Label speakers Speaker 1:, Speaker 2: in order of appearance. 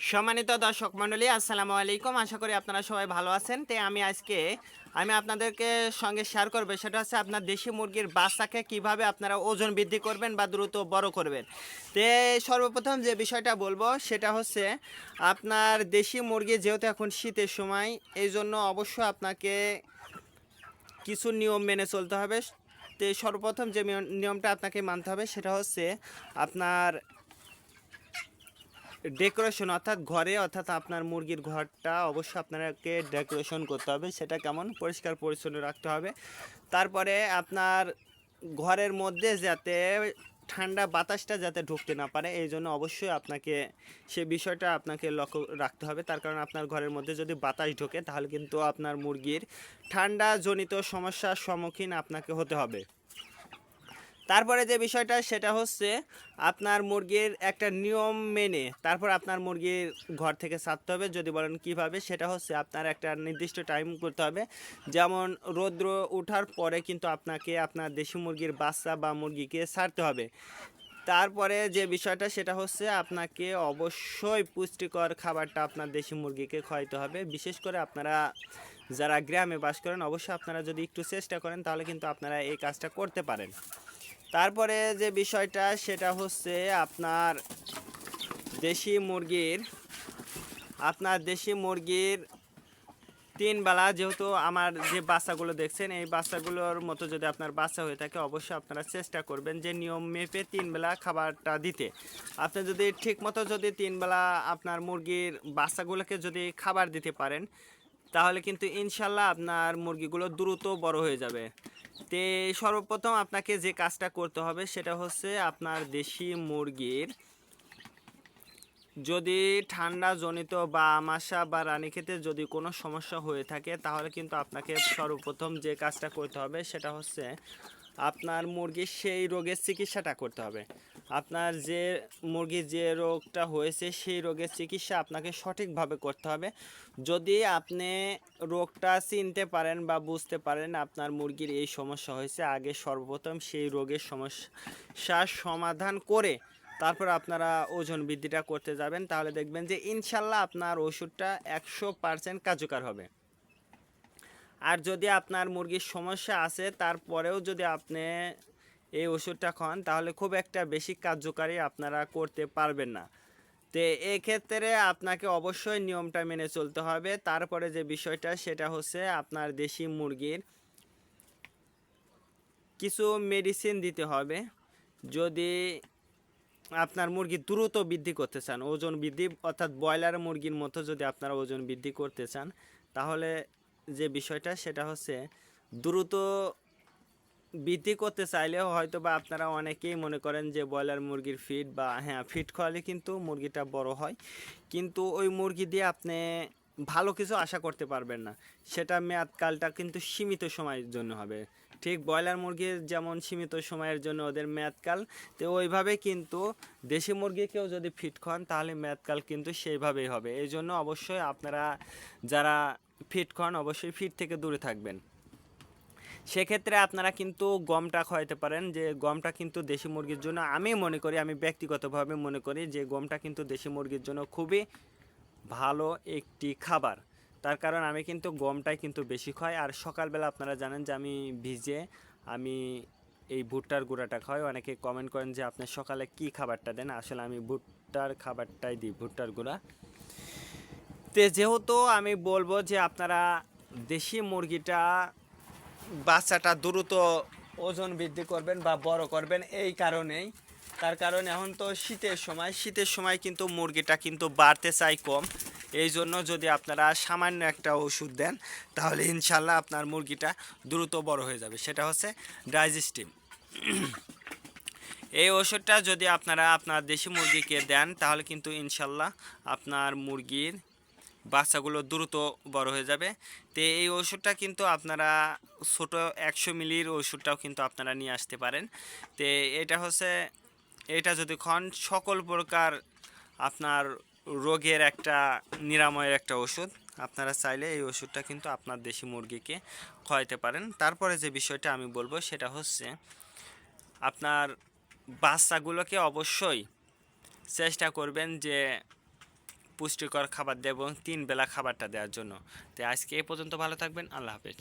Speaker 1: সম্মানিত দর্শক মণ্ডলী, আসসালামু আলাইকুম। আশা করি আপনারা সবাই ভালো আছেন। তো আমি আজকে, আমি আপনাদেরকে সঙ্গে শেয়ার করব। সেটা হচ্ছে আপনার দেশি মুরগির বাচ্চাকে কীভাবে আপনারা ওজন বৃদ্ধি করবেন বা দ্রুত বড় করবেন। তো সর্বপ্রথম যে বিষয়টা বলব, সেটা হচ্ছে আপনার দেশি মুরগি যেহেতু এখন শীতের সময়, এই জন্য অবশ্যই আপনাকে কিছু নিয়ম মেনে চলতে হবে। তো সর্বপ্রথম যে নিয়মটা আপনাকে মানতে হবে, সেটা হচ্ছে আপনার ডেকোরেশন অর্থাৎ ঘরে, অর্থাৎ আপনার মুরগির ঘরটা অবশ্যই আপনাকে ডেকোরেশন করতে হবে। সেটা কেমন? পরিষ্কার পরিচ্ছন্ন রাখতে হবে। তারপরে আপনার ঘরের মধ্যে যাতে ঠান্ডা বাতাসটা যাতে ঢুকতে না পারে, এই জন্য অবশ্যই আপনাকে সে বিষয়টা আপনাকে লক্ষ্য রাখতে হবে। তার কারণ আপনার ঘরের মধ্যে যদি বাতাস ঢোকে, তাহলে কিন্তু আপনার মুরগির ঠান্ডা জনিত সমস্যার সম্মুখীন আপনাকে হতে হবে। তারপরে যে বিষয়টা, সেটা হচ্ছে আপনার মুরগির একটা নিয়ম মেনে তারপর আপনার মুরগির ঘর থেকে ছাড়তে হবে। যদি বলেন কীভাবে, সেটা হচ্ছে আপনার একটা নির্দিষ্ট টাইম করতে হবে। যেমন রৌদ্র ওঠার পরে কিন্তু আপনাকে আপনার দেশি মুরগির বাচ্চা বা মুরগিকে ছাড়তে হবে। তারপরে যে বিষয়টা, সেটা হচ্ছে আপনাকে অবশ্যই পুষ্টিকর খাবারটা আপনার দেশি মুরগিকে খাওয়াইতে হবে। বিশেষ করে আপনারা যারা গ্রামে বাস করেন, অবশ্যই আপনারা যদি একটু চেষ্টা করেন, তাহলে কিন্তু আপনারা এই কাজটা করতে পারেন। তারপরে যে বিষয়টা, সেটা হচ্ছে আপনার দেশি মুরগির, আপনার দেশি মুরগির তিন বেলা যেহেতু আমার যে বাচ্চাগুলো দেখছেন, এই বাচ্চাগুলোর মতো যদি আপনার বাচ্চা হয়ে থাকে, অবশ্যই আপনারা চেষ্টা করবেন যে নিয়ম মেপে তিন বেলা খাবারটা দিতে। আপনি যদি ঠিক মতো যদি তিন বেলা আপনার মুরগির বাচ্চাগুলোকে যদি খাবার দিতে পারেন তাহলে কিন্তু ইনশাল্লাহ আপনার মুরগিগুলো দ্রুত বড় হয়ে যাবে। তে সর্বপ্রথম আপনাকে যে কাজটা করতে হবে সেটা হচ্ছে আপনার দেশি মুরগির যদি ঠান্ডা জনিত বা আমাশা বা রানীক্ষেতে যদি কোনো সমস্যা হয়ে থাকে, তাহলে কিন্তু আপনাকে সর্বপ্রথম যে কাজটা করতে হবে সেটা হচ্ছে আপনার মুরগির সেই রোগের চিকিৎসাটা করতে হবে। আপনার যে মুরগির যে রোগটা হয়েছে, সেই রোগের চিকিৎসা আপনাকে সঠিকভাবে করতে হবে। যদি আপনি রোগটা চিনতে পারেন বা বুঝতে পারেন আপনার মুরগির এই সমস্যা হয়েছে, আগে সর্বপ্রথম সেই রোগের সমস্যার সমাধান করে তারপর আপনারা ওজন বৃদ্ধিটা করতে যাবেন। তাহলে দেখবেন যে ইনশাল্লাহ আপনার ওষুধটা একশো পার্সেন্ট কার্যকর হবে। আর যদি আপনার মুরগির সমস্যা আছে, তারপরেও যদি আপনি এই ওষুধটা খান, তাহলে খুব একটা বেশি কার্যকারী আপনারা করতে পারবেন না। তো এক্ষেত্রে আপনাকে অবশ্যই নিয়মটা মেনে চলতে হবে। তারপরে যে বিষয়টা, সেটা হচ্ছে আপনার দেশি মুরগির কিছু মেডিসিন দিতে হবে। যদি আপনার মুরগি দ্রুত বৃদ্ধি করতে চান, ওজন বৃদ্ধি, অর্থাৎ ব্রয়লার মুরগির মতো যদি আপনারা ওজন বৃদ্ধি করতে চান, তাহলে যে বিষয়টা, সেটা হচ্ছে দ্রুত বৃদ্ধি করতে চাইলেও হয়তো বা আপনারা অনেকেই মনে করেন যে ব্রয়লার মুরগির ফিড বা হ্যাঁ ফিড খাওয়ালে কিন্তু মুরগিটা বড় হয়। কিন্তু ওই মুরগি দিয়ে আপনি ভালো কিছু আশা করতে পারবেন না। সেটা মেয়াদকালটা কিন্তু সীমিত সময়ের জন্য হবে। ঠিক ব্রয়লার মুরগির যেমন সীমিত সময়ের জন্য ওদের মেয়াদকাল, তো ওইভাবে কিন্তু দেশি মুরগিকেও যদি ফিট খান তাহলে মেয়াদকাল কিন্তু সেইভাবেই হবে। এই জন্য অবশ্যই আপনারা যারা ফিট খান অবশ্যই ফিট থেকে দূরে থাকবেন। সেক্ষেত্রে আপনারা কিন্তু গমটা খাওয়াইতে পারেন যে গমটা কিন্তু দেশি মুরগির জন্য আমি মনে করি, আমি ব্যক্তিগতভাবে মনে করি যে গমটা কিন্তু দেশি মুরগির জন্য খুবই ভালো একটি খাবার। তার কারণ আমি কিন্তু গমটাই কিন্তু বেশি খাই। আর সকালবেলা আপনারা জানেন যে আমি ভিজে আমি এই ভুট্টার গুঁড়াটা খাই অনেকে কমেন্ট করেন যে আপনি সকালে কি খাবারটা দেন? আসলে আমি ভুট্টার খাবারটাই দিই, ভুট্টার গুঁড়া। তে যেহেতু আমি বলব যে আপনারা দেশি মুরগিটা বাচ্চাটা দ্রুত ওজন বৃদ্ধি করবেন বা বড় করবেন এই কারণেই। তার কারণ এখন তো শীতের সময় শীতের সময় কিন্তু মুরগিটা কিন্তু বাড়তে চাই কম। এই জন্য যদি আপনারা সামান্য একটা ওষুধ দেন, তাহলে ইনশাল্লাহ আপনার মুরগিটা দ্রুত বড় হয়ে যাবে। সেটা হচ্ছে ডাইজেস্টিভ। এই ওষুধটা যদি আপনারা আপনার দেশি মুরগিকে দেন, তাহলে কিন্তু ইনশাল্লাহ আপনার মুরগির বাচ্চাগুলো দ্রুত বড় হয়ে যাবে। তো এই ওষুধটা কিন্তু আপনারা ছোট একশো মিলির ওষুধটাও কিন্তু আপনারা নিয়ে আসতে পারেন। তো এটা হচ্ছে, এটা যদি খান, সকল প্রকার আপনার রোগের একটা, নিরাময়ের একটা ওষুধ আপনারা চাইলে এই ওষুধটা কিন্তু আপনার দেশি মুরগিকে খাওয়াইতে পারেন। তারপরে যে বিষয়টা আমি বলব, সেটা হচ্ছে আপনার বাচ্চাগুলোকে অবশ্যই চেষ্টা করবেন যে পুষ্টিকর খাবার দেয় এবং তিন বেলা খাবারটা দেওয়ার জন্য। তো আজকে এ পর্যন্ত ভালো থাকবেন, আল্লাহ হাফেজ।